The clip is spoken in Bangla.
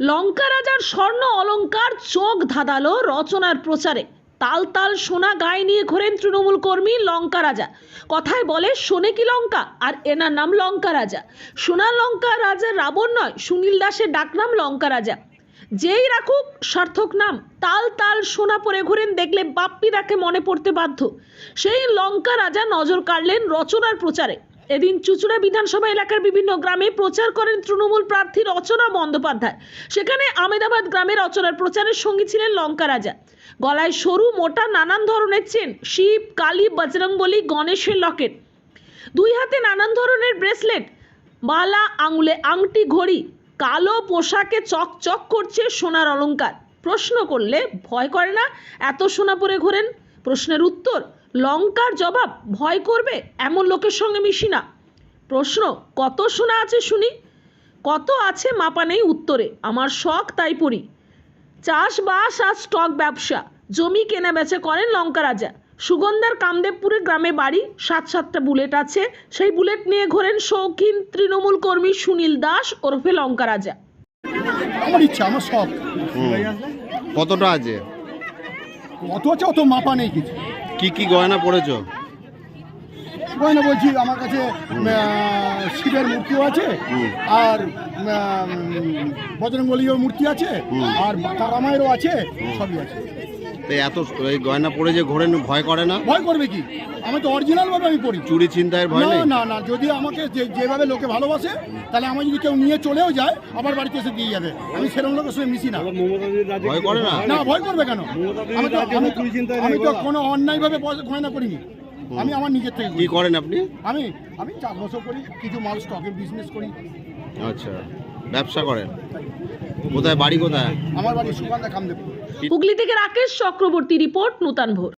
লঙ্কা রাজার স্বর্ণ অলঙ্কার চোখ ধাঁধালো রচনার প্রচারে। তাল তাল সোনা গায়ে নিয়ে ঘোরেন তৃণমূল কর্মী লঙ্কা রাজা। কথায় বলে, শোনে কি লঙ্কা? আর এনার নাম লঙ্কা রাজা। সোনা লঙ্কা রাজা রাবণ নয়, সুনীল দাসের ডাকনাম লঙ্কা রাজা। যেই রাখুক সার্থক নাম। তাল তাল সোনা পরে ঘোরেন, দেখলে বাপ্পি তাকে মনে পড়তে বাধ্য। সেই লঙ্কা রাজা নজর কাড়লেন রচনার প্রচারে। এদিন চুচুড়া বিধানসভা এলাকার বিভিন্ন গ্রামে প্রচার করেন তৃণমূল প্রার্থী রচনা বন্দ্যোপাধ্যায়। সেখানে আমেদাবাদ গ্রামের রচনার প্রচারের সঙ্গী ছিলেন লঙ্কা রাজা। গলায় সরু, মোটা, নানান ধরনের চেন শিব কালী, বজরংবলী, গণেশের লকেট। দুই হাতে নানান ধরনের ব্রেসলেট, মালা, আঙুলে আংটি, ঘড়ি, কালো পোশাকে চকচক করছে সোনার অলঙ্কার প্রশ্ন করলে ভয় করে না? এত সোনা পরে ঘোরেন? প্রশ্নের উত্তর লঙ্কার জবাব ভয় করবে এমন লোকের সঙ্গে মিশি না। প্রশ্ন কত শোনা আছে শুনি? কত আছে মাপা নেই উত্তরে। আমার শখ তাই পড়ি। চাষবাস আর স্টক ব্যবসা। জমি কেনা বেচা করেন লঙ্কা রাজা। সুগন্ধার কামদেবপুরে গ্রামে বাড়ি। সাত সাতটা বুলেট আছে। সেই বুলেট নিয়ে ঘোরেন শৌখিন তৃণমূল কর্মী সুনীল দাস ওরফে লঙ্কা রাজা। আমার ইচ্ছা আমার শখ। কতটা আছে? কত আছে অত মাপা নেই কিছু। কি কি গয়না পড়েছো গয়না বলছি আমার কাছে শিবের মূর্তিও আছে আর বজরঙ্গলীয় মূর্তি আছে। আর তারামায়েরও আছে সবই আছে। তো এত এই গয়না পরে যে ঘোরেন ভয় করে না? ভয় করবে কি? আমি তো অরিজিনাল ভাবে আমি পড়ি। চুরি চিন্তায় ভয় না নেই? না না যদি আমাকে যে যেভাবে লোকে ভালোবাসে তাহলে আমার যদি কেউ নিয়ে চলেও যায় আমার বাড়িতে এসে দিয়ে যাবে। আমি সেরকম লোকের সঙ্গে মিশি না। ভয় করে না? না ভয় করবে কেন? আমি তো আমি তো কোনো অন্যায়ভাবে গয়না করিনি। আমি আমার নিজের থেকে কি করেন আপনি? আমি আমি চার বছর করি কিছু মাল স্টকের বিজনেস করি। আচ্ছা ব্যবসা করেন? কোথায় বাড়ি কোথায়? আমার বাড়ি সুকান্তা খামদেপুর হুগলি থেকে রাকেশ চক্রবর্তী রিপোর্ট নূতন ভোর।